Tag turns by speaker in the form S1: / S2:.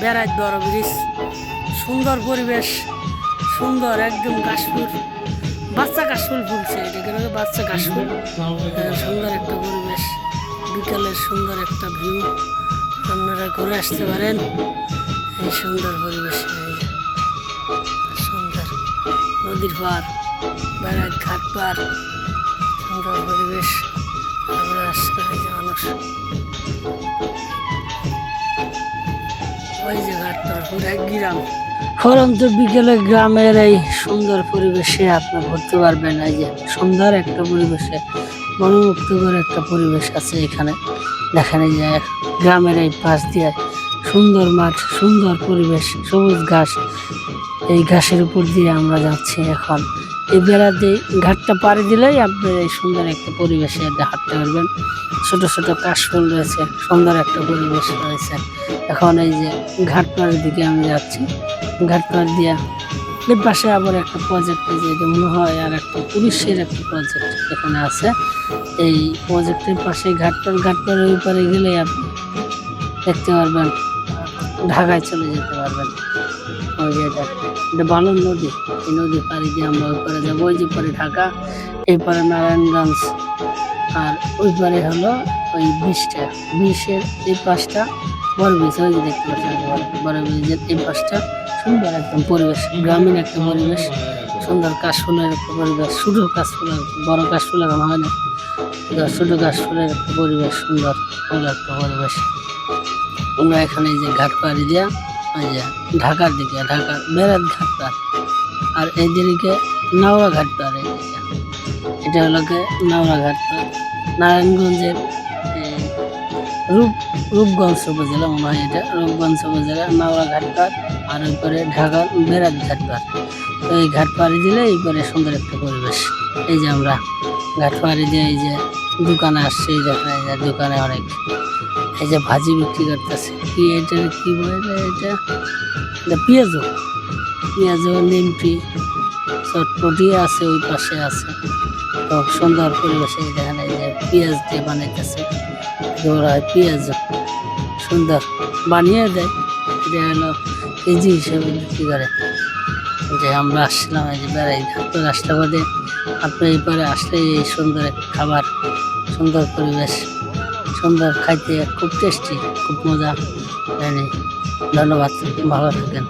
S1: বেড়াই বড় ব্রিজ সুন্দর পরিবেশ সুন্দর একদম কাশফুল বাচ্চা কাশফুল ফুলছে বলে বাচ্চা হ্যাঁ, সুন্দর একটা পরিবেশ বিকালের সুন্দর একটা ভিউ আপনারা ঘুরে আসতে পারেন। এই সুন্দর পরিবেশ সুন্দর নদীর পার বেড়াই ঘাট পার সুন্দর পরিবেশ। আমরা আসতে মানুষ। ওই যে বিকেলে গ্রামের এই সুন্দর পরিবেশে আপনি ঘুরতে পারবেন এই যে সুন্দর একটা পরিবেশে, মনোমুগ্ধকর একটা পরিবেশ আছে এখানে। দেখেন এই যে গ্রামের এই পাশ দিয়ে সুন্দর মাঠ, সুন্দর পরিবেশ, সবুজ ঘাস। এই ঘাসের উপর দিয়ে আমরা যাচ্ছি এখন। এই বেড়া দিয়ে ঘাটটা পাড়ি দিলেই আপনি এই সুন্দর একটা পরিবেশে হাঁটতে পারবেন। ছোট ছোট কাশফুল রয়েছে, সুন্দর একটা পরিবেশ রয়েছে। এখন এই যে ঘাট পাড়ের দিকে আমি যাচ্ছি। ঘাট পাড় দিয়া এর পাশে আবার একটা প্রজেক্ট যেটা মনে হয় আর একটা পুলিশের একটা প্রজেক্ট এখানে আছে। এই প্রজেক্টের পাশে ঘাটপাড়, ঘাটপাড়ের ওই পারে গেলে আপনি দেখতে পারবেন ঢাকায় চলে যেতে পারবেন। ওই যে এটা এটা নদী। এই নদী পাড়ি দিয়ে আমরা ওই পারে যাব। ওই যে পারে ঢাকা, এই পারে নারায়ণগঞ্জ। আর ওই পারে হলো ওই বিশটা বিশের এই পাশটা বড় বিচ ওই যে দেখতে পাচ্ছেন বড়- ব্রিজের এই পাশটা। সুন্দর একদম পরিবেশ, গ্রামীণ একটা পরিবেশ। সুন্দর কাশফুলের একটা পরিবেশ, শুধু কাশফুলের, বড় কাশফুল এখন হয় না। শুধু কাশফুলের একটা পরিবেশ, সুন্দর ভালো একটা পরিবেশ। আমরা এখানে যে ঘাট পাড়ি দিয়া, ওই যে ঢাকার দিকে ঢাকার বেড়াত ঘাট আর এই দিকে নাওড়া ঘাট এটা হলো নাওড়া ঘাট নারায়ণগঞ্জের রূপ, রূপগঞ্জ উপজেলা মনে হয় এটা। রূপগঞ্জ উপজেলা নাওড়া ঘাট পার আর উপরে ঢাকার বেড়াত ঘাট পার তো এই ঘাট পাড়ি দিলে এই পরে সুন্দর একটা পরিবেশ। এই যে আমরা ঘাট দিয়ে এই যে দোকানে আসছে, এই দেখেন এই যে দোকানে অনেক এই যে ভাজি বিক্রি করতেছে। কি এটা কি বলে এটা? এটা পেঁয়াজও। পেঁয়াজও নিমটি চটপটি আছে, ওই পাশে আছে। তো সুন্দর পরিবেশে দেখেন এই যে পেঁয়াজ দিয়ে বানাইতেছে। ওরা পেঁয়াজ সুন্দর। বানিয়ে দেয়। এটা হলো কেজি হিসেবে বিক্রি করে। যে আমরা আসছিলাম এই যে বেড়াই। তো রাস্তাপথে আপনি এই পারে আসলে এই সুন্দর খাবার, সুন্দর পরিবেশ, সুন্দর খাইতে, খুব টেস্টি খুব মজা। জানি। ধন্যবাদ। ভালো থাকেন।